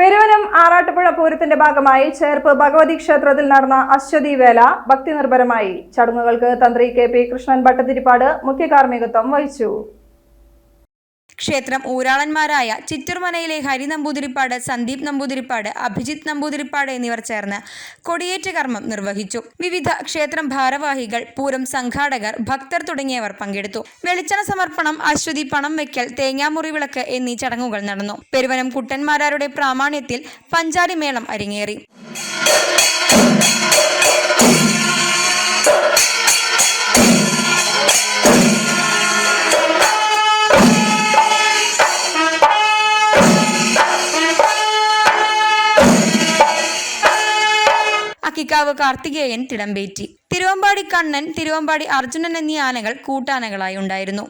പെരുവനം ആറാട്ടുപുഴ പൂരത്തിന്റെ ഭാഗമായി ചേർപ്പ് ഭഗവതി ക്ഷേത്രത്തിൽ നടന്ന അശ്വതി വേല ഭക്തി നിർഭരമായി. ചടങ്ങുകൾക്ക് തന്ത്രി കെ പി കൃഷ്ണൻ ഭട്ടതിരിപ്പാട് മുഖ്യ കാർമ്മികത്വം വഹിച്ചു. ക്ഷേത്രം ഊരാളന്മാരായ ചിറ്റൂർമനയിലെ ഹരി നമ്പൂതിരിപ്പാട് സന്ദീപ് നമ്പൂതിരിപ്പാട് അഭിജിത്ത് നമ്പൂതിരിപ്പാട് എന്നിവർ ചേർന്ന് കൊടിയേറ്റ കർമ്മം നിർവഹിച്ചു. വിവിധ ക്ഷേത്രം ഭാരവാഹികൾ പൂരം സംഘാടകർ ഭക്തർ തുടങ്ങിയവർ പങ്കെടുത്തു. വെളിച്ചെണ്ണ സമർപ്പണം അശ്വതി പണം വെക്കൽ തേങ്ങാമുറി വിളക്ക് എന്നീ ചടങ്ങുകൾ നടന്നു. പെരുവനം കുട്ടന്മാരാരുടെ പ്രാമാണ്യത്തിൽ പഞ്ചാരി മേളം അരങ്ങേറി. അക്കിക്കാവ് കാർത്തികേയൻ തിടമ്പേറ്റി. തിരുവമ്പാടി കണ്ണൻ തിരുവമ്പാടി അർജുനൻ എന്നീ ആനകൾ കൂട്ടാനകളായി ഉണ്ടായിരുന്നു.